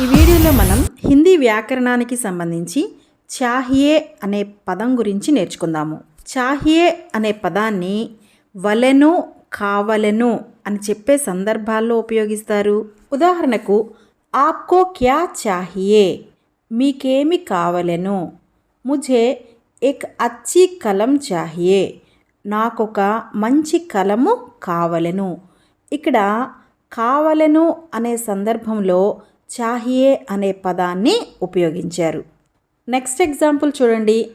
ఈ వీడియోలో మనం హిందీ వ్యాకరణానికి సంబంధించి చాహియే అనే పదం గురించి నేర్చుకుందాము. చాహియే అనే పదాన్ని వలెను కావలెను అని చెప్పే సందర్భాల్లో ఉపయోగిస్తారు. ఉదాహరణకు ఆప్కో క్యా చాహియే? మీకేమి కావలెను? ముజే ఎక్ అచ్చి కలం చాహియే. నాకొక మంచి కలము కావలెను. ఇక్కడ కావలెను అనే సందర్భంలో చాహియే అనే పదాన్ని ఉపయోగించారు. నెక్స్ట్ ఎగ్జాంపుల్ చూడండి.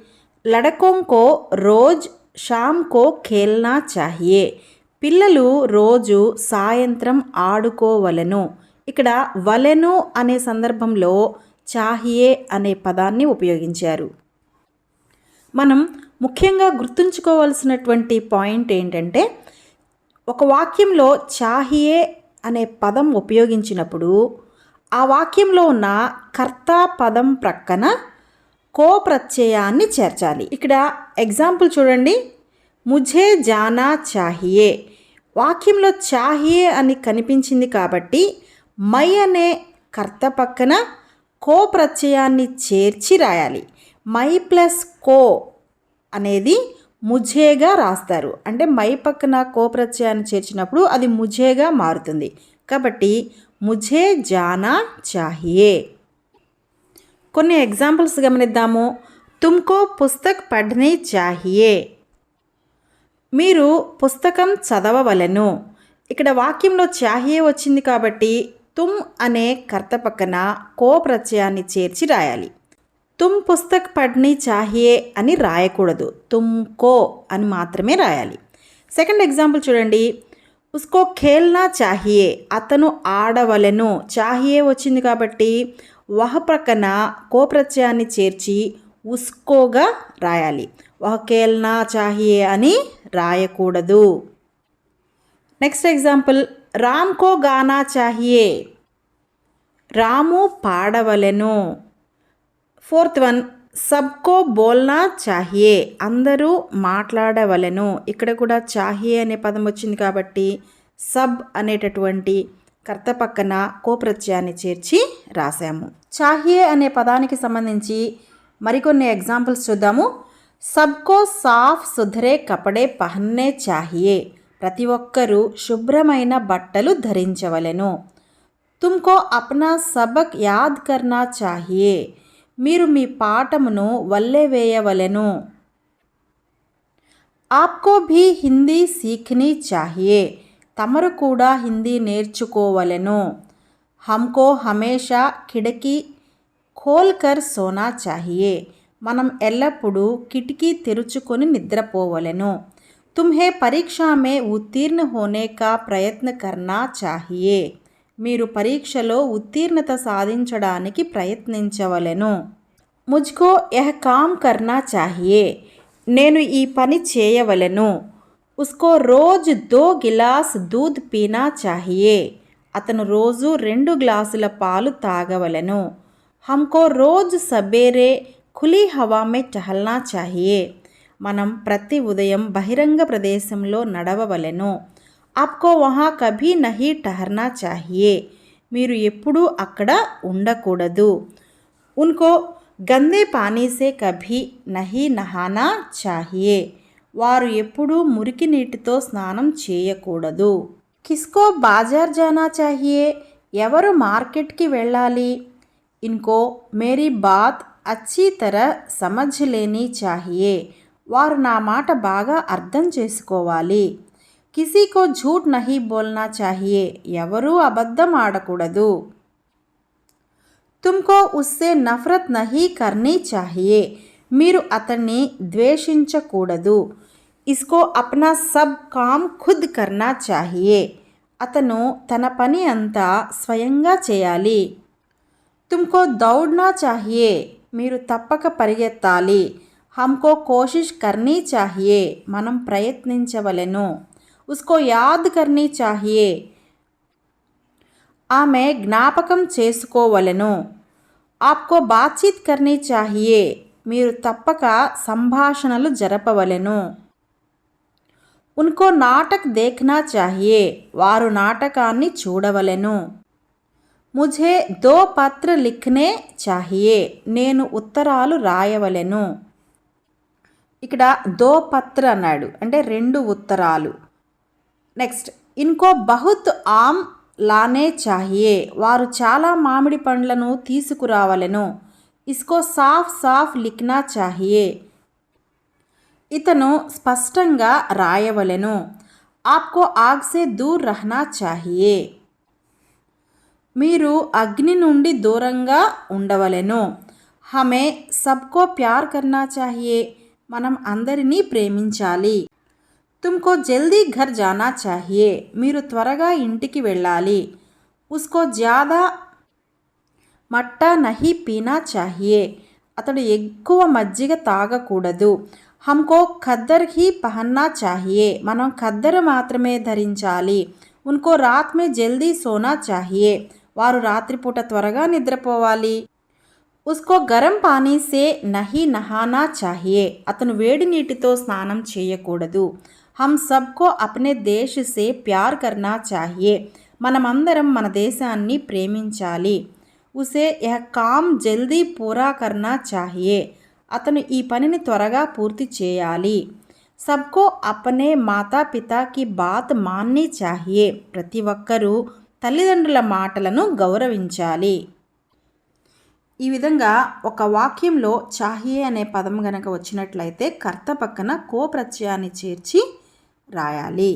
లడకోంకో రోజ్ షామ్కో ఖేల్నా చాహియే. పిల్లలు రోజు సాయంత్రం ఆడుకోవలెను. ఇక్కడ వలెను అనే సందర్భంలో చాహియే అనే పదాన్ని ఉపయోగించారు. మనం ముఖ్యంగా గుర్తుంచుకోవాల్సినటువంటి పాయింట్ ఏంటంటే ఒక వాక్యంలో చాహియే అనే పదం ఉపయోగించినప్పుడు ఆ వాక్యంలో ఉన్న కర్త పదం ప్రక్కన కో ప్రత్యయాన్ని చేర్చాలి. ఇక్కడ ఎగ్జాంపుల్ చూడండి. ముఝే జానా చాహియే. వాక్యంలో చాహియే అని కనిపించింది కాబట్టి మై అనే కర్త పక్కన కో ప్రత్యయాన్ని చేర్చి రాయాలి. మై ప్లస్ కో అనేది ముఝేగా రాస్తారు. అంటే మై పక్కన కో ప్రత్యయాన్ని చేర్చినప్పుడు అది ముఝేగా మారుతుంది. కాబట్టి ముఝే జానా చాహియే. కొన్ని ఎగ్జాంపుల్స్ గమనిద్దాము. తుమ్కో పుస్తక్ పఢ్నే చాహియే. మీరు పుస్తకం చదవవలెను. ఇక్కడ వాక్యంలో చాహియే వచ్చింది కాబట్టి తుమ్ అనే కర్త పక్కన కో ప్రత్యయాన్ని చేర్చి రాయాలి. తుమ్ పుస్తక్ పడ్ని చాహియే అని రాయకూడదు. తుమ్ కో అని మాత్రమే రాయాలి. సెకండ్ ఎగ్జాంపుల్ చూడండి. ఉస్కో ఖేల్నా చాహియే అతను ఆడవలెను చాహియే వచ్చింది కాబట్టి వహ ప్రక్కన కో ప్రత్యయాన్ని చేర్చి ఉస్కోగా రాయాలి వహ ఖేల్నా చాహియే అని రాయకూడదు నెక్స్ట్ ఎగ్జాంపుల్ రామ్ కో గానా చాహియే రాము పాడవలెను ఫోర్త్ వన్ సబ్కో బోల్నా చాహియే. అందరూ మాట్లాడవలెను. ఇక్కడ కూడా చాహియే అనే పదం వచ్చింది కాబట్టి సబ్ అనేటటువంటి కర్త పక్కన కోప్రత్యయాన్ని చేర్చి రాసాము చాహియే అనే పదానికి సంబంధించి మరికొన్ని ఎగ్జాంపుల్స్ చూద్దాము. సబ్కో సాఫ్ సుధరే కపడే పహన్నే చాహియే. ప్రతి ఒక్కరూ శుభ్రమైన బట్టలు ధరించవలెను. తుమ్కో అప్నా సబక్ యాద్ కర్నా చాహియే. మీరు మీ పాఠమును వల్లే వేయవలెను. ఆప్కో భీ హిందీ సీఖ్ని చాహియే. తమరు కూడా హిందీ నేర్చుకోవలెను. హమ్కో హమేషా కిడకీ ఖోల్కర్ సోనా చాహియే. మనం ఎల్లప్పుడూ కిటికీ తెరుచుకొని నిద్రపోవలెను. తుమ్హే పరీక్షామే ఉత్తీర్ణ హోనే కా ప్రయత్న కర్నా చాహియే. మీరు పరీక్షలో ఉత్తీర్ణత సాధించడానికి ప్రయత్నించవలెను. ముజ్కో యహ్ కామ్ కర్నా చాహియే. నేను ఈ పని చేయవలెను. ఉస్కో రోజ్ దో గిలాస్ దూద్ పీనా చాహియే. అతను రోజు రెండు గ్లాసుల పాలు తాగవలెను. హమ్కో రోజ్ సబేరే ఖులీ హవామే టహల్నా చాహియే. మనం ప్రతి ఉదయం బహిరంగ ప్రదేశంలో నడవవలెను. ఆప్కో వహా కభీ నహీ టహర్నా చాహియే మీరు ఎప్పుడూ అక్కడ ఉండకూడదు। ఉన్కో గందే పానీసే కభీ నహి నహానా చాహియే వారు ఎప్పుడూ మురికి నీటితో స్నానం చేయకూడదు। కిస్కో బాజార్ జానా చాహియే ఎవరు మార్కెట్కి వెళ్ళాలి? ఇన్కో మేరీ బాత్ అచ్చీ తర సమझ లేని చాహియే వారు నా మాట బాగా అర్థం చేసుకోవాలి। కిసీకో ఝూట్ నహీ బోల్నా చాహియే ఎవరూ అబద్ధం ఆడకూడదు తుమ్కో ఉస్సే నఫరత్ నహీ కర్నీ చాహియే మీరు అతన్ని ద్వేషించకూడదు ఇస్కో అప్నా సబ్ కామ్ ఖుద్ కర్నా చాహియే అతను తన పని అంతా స్వయంగా చేయాలి తుమ్కో దౌడ్నా చాహియే మీరు తప్పక పరిగెత్తాలి హమ్కో కోషిష్ కర్నీ చాహియే మనం ప్రయత్నించవలెను ఉస్కో యాద్ కర్నీ చాహియే ఆమె జ్ఞాపకం చేసుకోవలెను ఆప్కో బాతచీత్ కర్నీ చాహియే మీరు తప్పక సంభాషణలు జరపవలెను ఉన్కో నాటక్ దేఖ్నా చాహియే వారు నాటకాన్ని చూడవలెను ముఝే దో పత్ర లిఖనే చాహియే నేను ఉత్తరాలు రాయవలెను ఇక్కడ దో పత్ర అన్నాడు అంటే రెండు ఉత్తరాలు నెక్స్ట్ ఇన్కో బహుత్ ఆమ్ లానే చాహియే. వారు చాలా మామిడి పండ్లను తీసుకురావలెను. ఇస్కో సాఫ్ సాఫ్ లిఖనా చాహియే. ఇతను స్పష్టంగా రాయవలెను. ఆప్కో ఆగ్సే దూర్ రహనా చాహియే. మీరు అగ్ని నుండి దూరంగా ఉండవలెను. హమే సబ్కో ప్యార్ కర్నా చాహియే. మనం అందరినీ ప్రేమించాలి. తుమ్కో జల్దీ ఘర్ జానా చాహియే మీరు త్వరగా ఇంటికి వెళ్ళాలి. ఉస్కో జ్యాదా మట్టా నహి పీనా చాహియే. అతడు ఎక్కువ మజ్జిగ తాగకూడదు. హమ్కో ఖద్దర్ హీ పహన్నా చాహియే. మనం ఖద్దరు మాత్రమే ధరించాలి. ఉన్కో రాత్ మే జల్దీ సోనా చాహియే. వారు రాత్రిపూట త్వరగా నిద్రపోవాలి. ఉస్కో గరం పానీ సే నహి నహానా చాహియే. అతను వేడి నీటితో స్నానం చేయకూడదు. హమ్ సబ్కో అప్నే దేశ్ సే ప్యార్ కర్నా చాహియే మనమందరం మన దేశాన్ని ప్రేమించాలి ఉసే యహ కామ్ జల్దీ పూరా కర్నా చాహియే అతను ఈ పనిని త్వరగా పూర్తి చేయాలి సబ్కో అపనే మాతా పితాకి బాత్ మాన్ని చాహియే ప్రతి ఒక్కరూ తల్లిదండ్రుల మాటలను గౌరవించాలి ఈ విధంగా ఒక వాక్యంలో చాహియే అనే పదం గనక వచ్చినట్లయితే కర్త పక్కన కో ప్రత్యయాన్ని చేర్చి రాయాలి